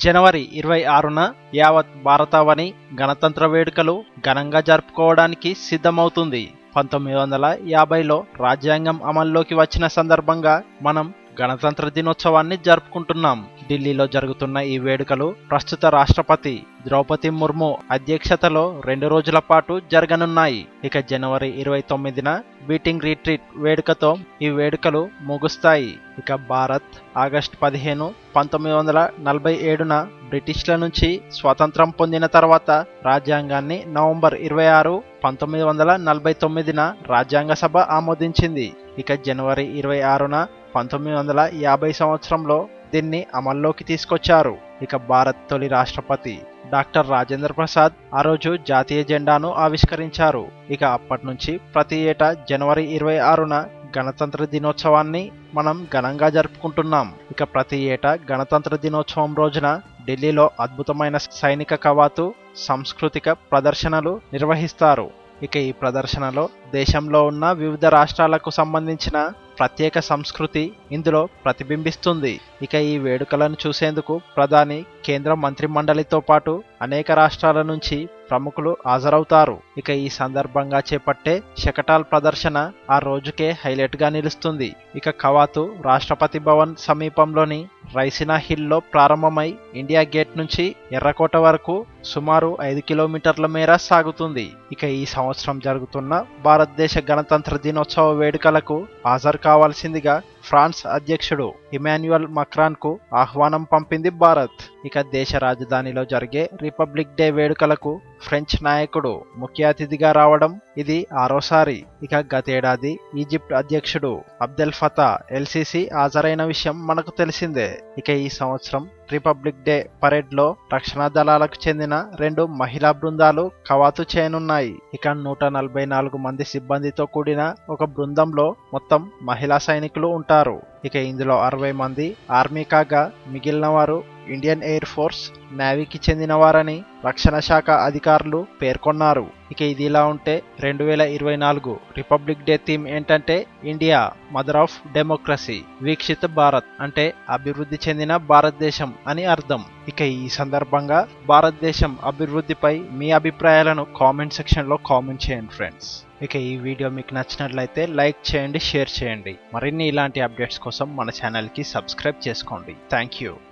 జనవరి ఇరవై ఆరున యావత్ భారతావని గణతంత్ర వేడుకలు ఘనంగా జరుపుకోవడానికి సిద్ధమవుతుంది. పంతొమ్మిది వందల యాభైలో రాజ్యాంగం అమల్లోకి వచ్చిన సందర్భంగా మనం గణతంత్ర దినోత్సవాన్ని జరుపుకుంటున్నాం. ఢిల్లీలో జరుగుతున్న ఈ వేడుకలు ప్రస్తుత రాష్ట్రపతి ద్రౌపది ముర్ము అధ్యక్షతలో రెండు రోజుల పాటు జరగనున్నాయి. ఇక జనవరి ఇరవై తొమ్మిదిన బీటింగ్ రిట్రీట్ వేడుకతో ఈ వేడుకలు ముగుస్తాయి. ఇక భారత్ ఆగస్టు పదిహేను పంతొమ్మిది వందల నలభై ఏడున బ్రిటిష్ల నుంచి స్వాతంత్రం పొందిన తర్వాత రాజ్యాంగాన్ని నవంబర్ ఇరవై ఆరు పంతొమ్మిది వందల నలభై తొమ్మిదిన రాజ్యాంగ సభ ఆమోదించింది. ఇక జనవరి ఇరవై ఆరున పంతొమ్మిది వందల యాభై సంవత్సరంలో దీన్ని అమల్లోకి తీసుకొచ్చారు. ఇక భారత్ తొలి రాష్ట్రపతి డాక్టర్ రాజేంద్ర ప్రసాద్ ఆ రోజు జాతీయ జెండాను ఆవిష్కరించారు. ఇక అప్పటి నుంచి ప్రతి ఏటా జనవరి ఇరవై ఆరున గణతంత్ర దినోత్సవాన్ని మనం ఘనంగా జరుపుకుంటున్నాం. ఇక ప్రతి ఏటా గణతంత్ర దినోత్సవం రోజున ఢిల్లీలో అద్భుతమైన సైనిక కవాతు సాంస్కృతిక ప్రదర్శనలు నిర్వహిస్తారు. ఇక ఈ ప్రదర్శనలో దేశంలో ఉన్న వివిధ రాష్ట్రాలకు సంబంధించిన ప్రత్యేక సంస్కృతి ఇందులో ప్రతిబింబిస్తుంది. ఇక ఈ వేడుకలను చూసేందుకు ప్రధాని కేంద్ర మంత్రి మండలితో పాటు అనేక రాష్ట్రాల నుంచి ప్రముఖులు హాజరవుతారు. ఇక ఈ సందర్భంగా చేపట్టే శకటాల్ ప్రదర్శన ఆ రోజుకే హైలైట్గా నిలుస్తుంది. ఇక కవాతు రాష్ట్రపతి భవన్ సమీపంలోని రైసినా హిల్లో ప్రారంభమై ఇండియా గేట్ నుంచి ఎర్రకోట వరకు సుమారు ఐదు కిలోమీటర్ల మేర సాగుతుంది. ఇక ఈ సంవత్సరం జరుగుతున్న భారతదేశ గణతంత్ర దినోత్సవ వేడుకలకు హాజరు కావాల్సిందిగా ఫ్రాన్స్ అధ్యక్షుడు ఇమాన్యుయల్ మక్రాన్కు ఆహ్వానం పంపింది భారత్. ఇక దేశ రాజధానిలో జరిగే రిపబ్లిక్ డే వేడుకలకు ఫ్రెంచ్ నాయకుడు ముఖ్య అతిథిగా రావడం ఇది ఆరోసారి. ఇక గతేడాది ఈజిప్ట్ అధ్యక్షుడు అబ్దెల్ ఫతా ఎల్సిసి హాజరైన విషయం మనకు తెలిసిందే. ఇక ఈ సంవత్సరం రిపబ్లిక్ డే పరేడ్లో రక్షణ దళాలకు చెందిన రెండు మహిళా బృందాలు కవాతు చేయనున్నాయి. ఇక నూట నలభై నాలుగు మంది సిబ్బందితో కూడిన ఒక బృందంలో మొత్తం మహిళా సైనికులు ఉంటారు. ఇక ఇందులో అరవై మంది ఆర్మీ కాగా మిగిలిన వారు ఇండియన్ ఎయిర్ ఫోర్స్ నేవీకి చెందినవారని రక్షణ శాఖ అధికారులు పేర్కొన్నారు. ఇక ఇది ఇలా ఉంటే రెండు వేల ఇరవై నాలుగు రిపబ్లిక్ డే థీమ్ ఏంటంటే India mother of democracy Viksit Bharat అంటే అభివృద్ధి చెందిన భారతదేశం అని అర్థం. ఇక ఈ సందర్భంగా భారతదేశం అభివృద్ధిపై మీ అభిప్రాయాలను కామెంట్ సెక్షన్లో కామెంట్ చేయండి ఫ్రెండ్స్. ఇక ఈ వీడియో మీకు నచ్చినట్లయితే లైక్ చేయండి షేర్ చేయండి. మరిన్ని ఇలాంటి అప్డేట్స్ కోసం మన ఛానల్కి సబ్స్క్రైబ్ చేసుకోండి. Thank you.